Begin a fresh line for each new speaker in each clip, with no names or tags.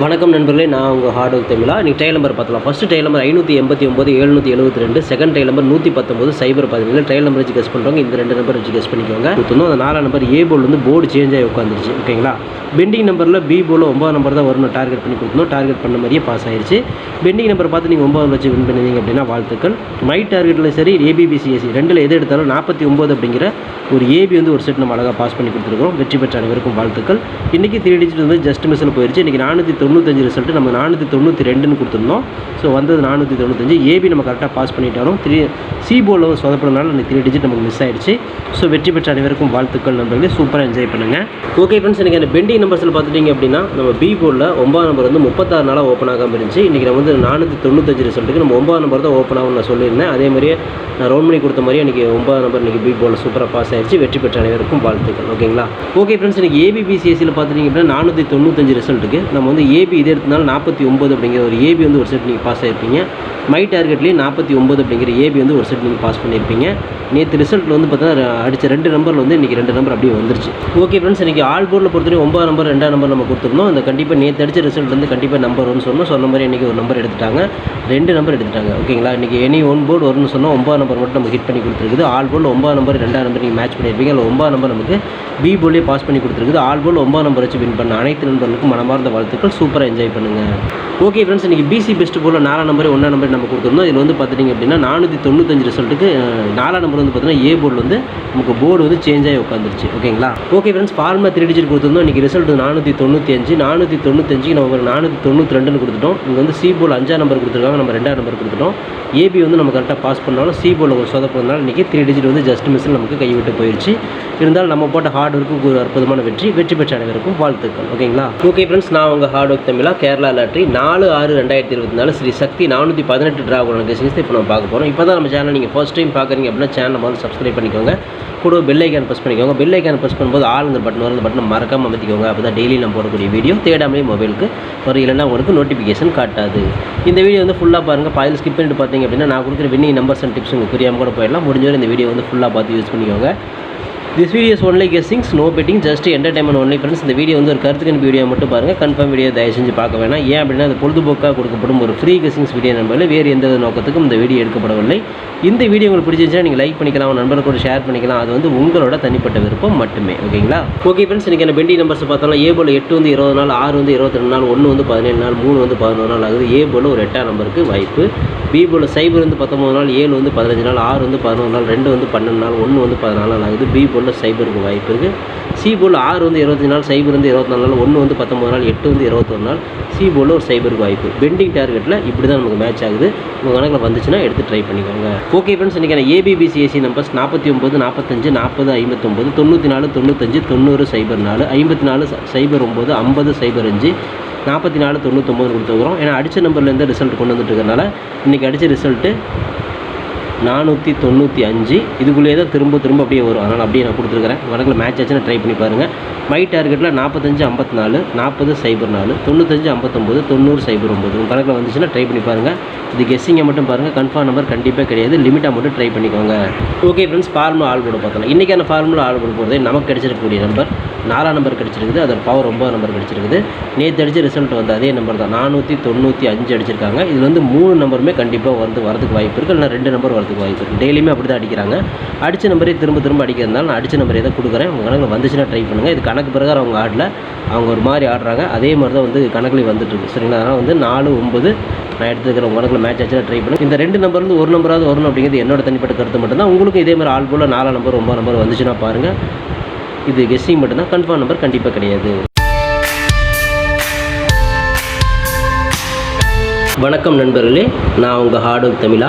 வணக்கம் நண்பர்களே நான் உங்கள் ஹார்ட் ஒர்க் தமிழா. நீங்கள் டைல் நம்பர் பார்த்தலாம் ஃபஸ்ட்டு டைல் நம்பர் ஐநூற்றி எண்பத்தி ஒம்பது எழுநூற்றி எழுபத்தி ரெண்டு. செகண்ட் டைல் நம்பர் நூற்றி பத்தொம்பது சைபர் பதினேழு. டைல் நம்பர் வச்சு கெஸ் பண்ணுறவங்க இந்த ரெண்டு நம்பர் வச்சு கெஸ் பண்ணிக்கோங்க. கொடுத்துருந்தோம் அந்த நாலாம் நம்பர் ஏ போல் வந்து போர்டு சேஞ்ச் ஆகி உட்காந்துருச்சு ஓகேங்களா? பெண்டிங் நம்பரில் பி போல் ஒம்பது நம்பர் தான் வரணும் டார்கெட் பண்ணி கொடுத்தோம் டார்கெட் பண்ண மாதிரியே பாஸ் ஆயிடுச்சு பெண்டிங் நம்பர் பார்த்து நீங்கள் ஒம்பது வச்சு வின் பண்ணிங்க அப்படின்னா வாழ்த்துக்கள். மை டார்கெட்டில் சரி ஏபிபிசிஎஸ்சி ரெண்டில் எது எடுத்தாலும் நாற்பத்தி ஒம்பது அப்படிங்கிற ஒரு ஏபி வந்து ஒரு செட் நம்ம அழகாக பாஸ் பண்ணி கொடுத்துருக்கோம் வெற்றி பெற்ற அனைவருக்கும் வாழ்த்துக்கள். இன்றைக்கி த்ரீ டிஜிட் வந்து ஜஸ்ட் மிஸ்ஸில் போயிடுச்சு இன்றைக்கி நானூற்றி தொண்ணூத்தஞ்சு ரிசல்ட் நம்ம நானூற்றி தொண்ணூற்றி ரெண்டுன்னு கொடுத்துருந்தோம். ஸோ வந்தது நானூற்றி தொண்ணூத்தஞ்சு. ஏபி நம்ம கரெக்டாக பாஸ் பண்ணிட்டாலும் த்ரீ சி போர்டில் வந்து அந்த த்ரீ டிஜிட் நமக்கு மிஸ் ஆகிடுச்சு ஸோ வெற்றி பெற்ற அனைவருக்கும் வாழ்த்துக்கள் நண்பர்களே. சூப்பராக என்ஜாய் பண்ணுங்கள் ஓகே ஃப்ரெண்ட்ஸ் எனக்கு அந்த பெண்டிங் நம்பர்ஸில் பார்த்துட்டிங்க அப்படின்னா நம்ம பி போர்டில் ஒன்பதாம் நம்பர் வந்து முப்பத்தாறு நாளாக ஓப்பன் ஆகாமல் இருந்துச்சு. இன்றைக்கி நம்ம வந்து நானூற்றி தொண்ணூத்தஞ்சு ரிசல்ட்டுக்கு நம்ம ஒன்பதாம் நம்பர் தான் ஓப்பன் ஆகும்னு நான் சொல்லியிருந்தேன். அதே மாதிரியே நான் ரவுண்ட் பண்ணி கொடுத்த மாதிரியே இன்றைக்கி ஒன்பதாம் நம்பர் இன்றைக்கி பி போர்டில் சூப்பராக பாஸ் ஆயிடுச்சு வெற்றி பெற்ற அனைவருக்கும் வாழ்த்துக்கள். ஓகேங்களா ஓகே ஃப்ரெண்ட்ஸ் இன்றைக்கி ஏபிபிசிஎஸ்சியில் பார்த்துட்டிங்க அப்படின்னா நானூற்றி தொண்ணூத்தஞ்சு ரிசல்ட்டுக்கு நம்ம வந்து ஏபி இது எடுத்தனால நாற்பத்தி ஒம்பது அப்படிங்கிற ஒரு ஏபி வந்து ஒரு செட் நீங்கள் பாஸ் ஆயிருப்பீங்க. மை டார்கெட்லேயும் நாற்பத்தி ஒம்பது அப்படிங்கிற ஏபி வந்து ஒரு செட் நீங்கள் பாஸ் பண்ணியிருப்பீங்க. நேற்று ரிசல்ட்டில் வந்து பார்த்தீங்கன்னா அடித்த ரெண்டு நம்பரில் வந்து இன்றைக்கி ரெண்டு நம்பர் அப்படியே வந்துருச்சு. ஓகே ஃப்ரெண்ட்ஸ் இன்றைக்கி ஆல் போர்டில் பொறுத்தவரை ஒம்பது நம்பர் ரெண்டாம் நம்பர் நம்ம கொடுத்துருந்தோம். அந்த கண்டிப்பாக நேற்று அடித்த ரிசல்ட் வந்து கண்டிப்பாக நம்பர் ஒன்று சொன்னோம். சொன்ன மாதிரி இன்றைக்கி ஒரு நம்பர் எடுத்துட்டாங்க. ரெண்டு நம்பர் எடுத்துட்டாங்க. ஓகேங்களா இன்றைக்கி எனி ஒன் போர்டு வரும்னு சொன்னால் ஒம்பது நம்பர் மட்டும் நம்ம ஹிட் பண்ணி கொடுத்துருக்குது. ஆல் போர்டில் ஒம்பது நம்பர் ரெண்டாம் நம்பர் நீங்கள் மேட்ச் பண்ணியிருப்பீங்க. அதில் ஒம்பது நம்பர் நமக்கு பி போர்ட்லேயே பாஸ் பண்ணி கொடுத்துருக்குது. ஆல் போர்டில் ஒம்பது நம்பர் வச்சு வின் பண்ண அனைத்து நண்பர்களுக்கும் மனமார்ந்த வாழ்த்துக்கள். சூப்பராக என்ஜாய் பண்ணுங்கள் ஓகே ஃப்ரெண்ட்ஸ் இன்றைக்கி பிசி பெஸ்ட் போல் நாலாம் நம்பர் ஒன்றாம் நம்பர் நம்ம கொடுத்துருந்தோம். இதில் வந்து பார்த்துட்டிங்க அப்படின்னா நானூற்றி தொண்ணூத்தஞ்சு ரிசல்ட்டுக்கு நாலாம் நம்பர் வந்து பார்த்தீங்கன்னா ஏ போர்டு வந்து நமக்கு போர்டு வந்து சேஞ்ச் ஆகி உட்காந்துருச்சு ஓகேங்களா okay friends formula three digit கொடுத்துருந்தோம். இன்றைக்கி ரிசல்ட் நானூற்றி தொண்ணூற்றி அஞ்சு நானூற்றி தொண்ணூத்தஞ்சுக்கு நம்ம ஒரு நானூற்றி தொண்ணூற்றி ரெண்டுன்னு கொடுத்துட்டோம். இங்கே வந்து சி போல் அஞ்சாம் நம்பர் கொடுத்துருக்காங்க. நம்ம ரெண்டாம் நம்பர் கொடுத்துட்டோம். ஏபி வந்து நம்ம கரெக்டாக பாஸ் பண்ணாலும் சி போல் ஒரு சொதப்பினால இன்றைக்கி த்ரீ டிஜிட் வந்து ஜஸ்ட் மிஸ்ஸில் நமக்கு கைவிட்டு போயிடுச்சு இருந்தாலும் நம்ம போட்ட ஹார்ட் ஒர்க்கு ஒரு அற்புதமான வெற்றி. வெற்றி பெற்ற அனைவருக்கும் வாழ்த்துக்கள். ஓகேங்களா ஓகே ஃப்ரெண்ட்ஸ் நான் உங்கள் ஹார்ட் தமிழா கேரளா லாட்ரி நாலு ஆறு ரெண்டாயிரத்தி இருபத்தி நாலு ஸ்ரீ சக்தி நானூற்றி பதினெட்டு ட்ரா உள்ள கெசிங்ஸ் இப்போ நம்ம பார்க்க போகிறோம் இப்போ தான் நம்ம சேனல் நீங்கள் ஃபர்ஸ்ட் டைம் பார்க்குறீங்க அப்படின்னா சேனலை வந்து சப்ஸ்கிரைப் பண்ணிக்கோங்க. கூட பெல் ஐக்கான் ப்ரெஸ் பண்ணிக்கோங்க. பெல் ஐக்கான் ப்ரெஸ் பண்ணும்போது ஆளுங்கிற பட்டன் வரும் அந்த பட்டனை மறக்காம அமைத்திக்கோங்க. அப்போ தான் டெய்லி நம்ம போடக்கூடிய வீடியோ தேடாமலே மொபைலுக்கு வரும். இல்லைன்னா உங்களுக்கு நோட்டிஃபிகேஷன் காட்டாது. இந்த வீடியோ வந்து ஃபுல்லாக பாருங்கள் பாதியில் ஸ்கிப் பண்ணிட்டு பார்த்தீங்க அப்படின்னா நான் கொடுக்குற வின்னிங் நம்பர்ஸ் அண்ட் டிப்ஸ் உங்களுக்கு புரியாமல் கூட போயிடலாம். முடிஞ்சவரை இந்த வீடியோ வந்து ஃபுல்லாக பார்த்து யூஸ் பண்ணிக்கோங்க. This videos only guessings no betting just entertainment only friends இந்த வீடியோ வந்து ஒரு கருத்துக்கன் வீடியோ மட்டும் பாருங்கள் கன்ஃபார்ம் வீடியோ தயவு செஞ்சு பார்க்க வேணாம். ஏன் அப்படின்னா அது பொழுதுபோக்காக கொடுக்கப்படும் ஒரு ஃப்ரீ கெஸ்ஸிங்ஸ் வீடியோ நம்பரில் வேறு எந்த நோக்கத்துக்கும் இந்த வீடியோ எடுக்கப்படவில்லை. இந்த வீடியோ உங்களுக்கு பிடிச்சிருந்துச்சுன்னா நீங்கள் லைக் பண்ணிக்கலாம் உங்கள் நண்பர்கள் கூட ஷேர் பண்ணிக்கலாம். அது வந்து உங்களோட தனிப்பட்ட விருப்பம் மட்டுமே ஓகேங்களா ஓகே ஃப்ரெண்ட்ஸ் இன்றைக்கி என்ன பெண்டி நம்பர்ஸ் பார்த்தாலும் ஏ போல் எட்டு வந்து இருபது நாள் ஆறு வந்து இருபத்தி ரெண்டு நாள் ஒன்று வந்து பதினேழு நாள் மூணு வந்து பதினோரு நாள் ஆகுது. ஏ போல் ஒரு எட்டாம் நம்பருக்கு வாய்ப்பு பி சைபர் வந்து பத்தொம்பது நாள் ஏழு வந்து பதினஞ்சு நாள் ஆறு வந்து பதினொரு நாள் ரெண்டு வந்து பன்னெண்டு நாள் ஒன்று வந்து பதினாலு நாள் ஆகுது. பி சைபருக்கு வாய்ப்பு இருக்குது சி போல் ஆறு வந்து இருபத்தஞ்சு நாள் சைபர் வந்து இருபத்தி நாலு நாள் ஒன்று வந்து பத்தொம்பது நாள் எட்டு வந்து இருபத்தொரு நாள். சி ஒரு சைபருக்கு வாய்ப்பு. பெண்டிங் டார்கெட்டில் இப்படி தான் நமக்கு மேட்ச் ஆகுது. உங்கள் கணக்கில் வந்துச்சுன்னா எடுத்து ட்ரை பண்ணிக்கோங்க. ஓகே ஃப்ரெண்ட்ஸ் இன்றைக்கி ஏபிபிசிஎஸ்சி நம்பர்ஸ் நாற்பத்தி ஒம்பது நாற்பத்தஞ்சு நாற்பது ஐம்பத்தொம்பது தொண்ணூற்றி நாலு தொண்ணூத்தஞ்சு தொண்ணூறு சைபர் நாலு ஐம்பத்தி நாலு சைபர் ஒம்பது ஐம்பது சைபர் அஞ்சு நாற்பத்தி நாலு தொண்ணூத்தொம்பது கொடுத்துருக்குறோம். ஏன்னா அடித்த நம்பர்லேருந்து ரிசல்ட் கொண்டு வந்துட்டு இருக்கறனால இன்றைக்கி அடித்த ரிசல்ட்டு நானூற்றி தொண்ணூற்றி அஞ்சு. இதுக்குள்ளேயே தான் திரும்ப திரும்ப அப்படியே வரும். அதனால் அப்படியே நான் கொடுத்துருக்குறேன். வடக்கில் மேட்ச் ஆச்சுன்னா ட்ரை பண்ணி பாருங்கள் மை டார்கெட்டில் நாற்பத்தஞ்சு ஐம்பத்தி நாலு நாற்பது சைபர் நாலு தொண்ணூத்தஞ்சு ஐம்பத்தொம்போது தொண்ணூறு சைபர் ஒம்பது. உங்கள் கணக்கில் வந்துச்சுன்னா ட்ரை பண்ணி பாருங்கள் இது கெஸ்ஸிங்கை மட்டும் பாருங்கள் கன்ஃபார்ம் நம்பர் கண்டிப்பாக கிடையாது. லிமிட்டாக மட்டும் ட்ரை பண்ணிக்கோங்க. ஓகே ஃப்ரெண்ட்ஸ் ஃபார்முலா ஆள் போட பார்த்தலாம் இன்றைக்கான ஃபார்முலா ஆள் போட போகிறது நமக்கு கிடைச்சிருக்கக்கூடிய நம்பர் நாலாம் நம்பர் கிடச்சிருக்குது. அதோட பவர் ஒம்பது நம்பர் கிடச்சிருக்குது. நேற்று அடித்த ரிசல்ட் வந்து அதே நம்பர் தான். நானூற்றி தொண்ணூற்றி அஞ்சு அடிச்சிருக்காங்க. இதில் வந்து மூணு நம்பருமே கண்டிப்பாக வந்து வரதுக்கு வாய்ப்பு இருக்குது இல்லை ரெண்டு நம்பர் வரதுக்கு வாய்ப்பு இருக்குது டெய்லியுமே அப்படி தான் அடிக்கிறாங்க அடித்த நம்பரே திரும்ப திரும்ப அடிக்கிறதுனால நான் அடித்த நம்பரே தான் கொடுக்குறேன். உங்கள் கணக்கில் வந்துச்சுன்னா ட்ரை பண்ணுங்கள் இது கணக்கு பிரகாரம் அவங்க ஆடல. அவங்க ஒரு மாதிரி ஆடுறாங்க. அதே மாதிரி தான் வந்து கணக்குலேயும் வந்துட்டுருக்கு சரிங்களா? அதனால் வந்து நாலு ஒம்பது நான் எடுத்துக்கிற உங்கள் கணக்கில் மேட்ச் ஆச்சுன்னா ட்ரை பண்ணுங்கள் இந்த ரெண்டு நம்பர் வந்து ஒரு நம்பராவது வரணும் அப்படிங்கிறது என்னோட தனிப்பட்ட கருத்து மட்டும்தான். உங்களுக்கு இதே மாதிரி ஆள் போல் நாலா நம்பர் ஒம்பது நம்பர் வந்துச்சுன்னா பாருங்கள் இது கெஸ்ஸிங் மட்டும்தான். கன்ஃபார்ம் நம்பர் கண்டிப்பாக கிடையாது. வணக்கம் நண்பர்களே. நான் உங்கள் ஹார்ட் ஒர்க் தமிழா.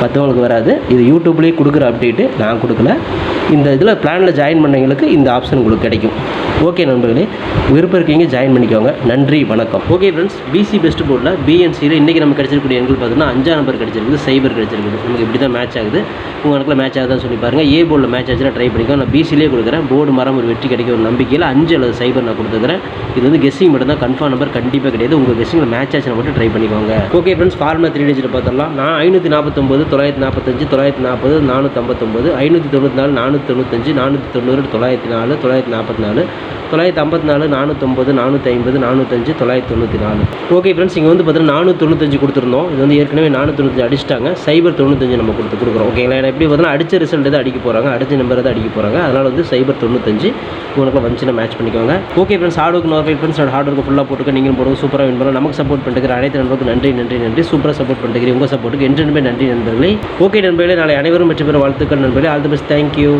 மற்றவங்களுக்கு வராது. இது யூடியூப்லேயே கொடுக்குற அப்டேட்டு நான் கொடுக்கல. இந்த இதில் பிளானில் ஜாயின் பண்ணவங்களுக்கு இந்த ஆப்ஷன் உங்களுக்கு கிடைக்கும். ஓகே நண்பர்களே. விருப்பம் இருக்கீங்க ஜாயின் பண்ணிக்கோங்க. நன்றி வணக்கம். ஓகே ஃப்ரெண்ட்ஸ் பிசி பெஸ்ட் போர்டில் பிஎன்சியில் இன்றைக்கி நம்ம கிடைச்சிருக்கக்கூடிய எண்கள் பார்த்தீங்கன்னா அஞ்சாம் நம்பர் கிடைச்சிருக்குது சைபர் கிடைச்சிருக்குது. நமக்கு இப்படி தான் மேட்ச் ஆகுது. உங்கள் கணக்கில் மேட்ச் ஆகுதுன்னு சொல்லி பாருங்கள் ஏ போர்டில் மேட்ச் ஆச்சுன்னா ட்ரை பண்ணிக்கோ நான் பிசிலே கொடுக்குறேன். போர்டு மரம் ஒரு வெற்றி கிடைக்கும் ஒரு நம்பிக்கையில் அஞ்சு அல்லது சைபர் நான் கொடுத்துக்கிறேன் இது வந்து கெஸ்ஸிங் மட்டும் தான் கன்ஃபார்ம் நம்பர் கண்டிப்பாக கிடையாது உங்கள் கெஸ்ஸிங்கில் மேட்ச் ஆச்சுன்னா மட்டும் ட்ரை பண்ணிக்கோங்க. ஓகே ஃப்ரெண்ட்ஸ் ஃபார்முலா த்ரீ டேஜில் பார்த்தோம்னா நான் ஐநூற்றி நாற்பத்தொம்பது தொள்ளாயிரத்தி நாற்பத்தஞ்சு தொள்ளாயிரத்தி நாற்பது நானூற்றம்பத்தொம்பது ஐநூற்றி தொண்ணூற்றி நாலு நானூற்றி தொண்ணூத்தஞ்சு நானூற்றி தொண்ணூறு தொள்ளாயிரத்தி நாலு தொள்ளாயிரத்தி நாற்பத்தி நாலு தொள்ளாயிரத்தி ஐம்பத்தி நாலு நானூற்றொம்பது நானூற்றி ஐம்பது நானூற்றஞ்சு தொள்ளாயிரத்தி தொண்ணூற்றி நாலு. ஓகே ஃப்ரெண்ட்ஸ் இங்கே வந்து பார்த்தீங்கன்னா நானூற்றி தொண்ணூத்தஞ்சு கொடுத்துருந்தோம். இது வந்து ஏற்கனவே நானூற்றி தொண்ணூற்றி அடிச்சிட்டாங்க. சைபர் தொண்ணூத்தஞ்சு நம்ம கொடுத்து கொடுக்குறோம். ஓகேங்களா ஏன்னா எப்படி பார்த்தீங்கன்னா அடிச்ச ரிசல்ட் தான் அடிக்க போகிறாங்க அடிச்ச நம்பர் தான் அடிக்க போகிறாங்க அதனால் வந்து சைபர் தொண்ணூத்தஞ்சு உங்களுக்கு வந்துச்சுன்னா மேட்ச் பண்ணிக்கோங்க. ஓகே ஃப்ரெண்ட்ஸ் ஹார்ட் ஒர்க் நோர் ஃப்ரெண்ட்ஸ் ஹார்ட் ஒர்க்கு ஃபுல்லாக போட்டுக்க. நீங்களும் போடுங்க. சூப்பராக வின் பண்ணலாம். நமக்கு சப்போர்ட் பண்ணுற அனைத்து நண்பர்களுக்கு நன்றி நன்றி நன்றி. சூப்பராக சப்போர்ட் பண்ணுறீங்க உங்கள் சப்போர்ட்டுக்கு என்றுமே நன்றி நண்பர்களே. ஓகே நண்பர்களே நாளை அனைவரும் வெற்றி பெற வாழ்த்துக்கள் நண்பர்களே. All the best thank you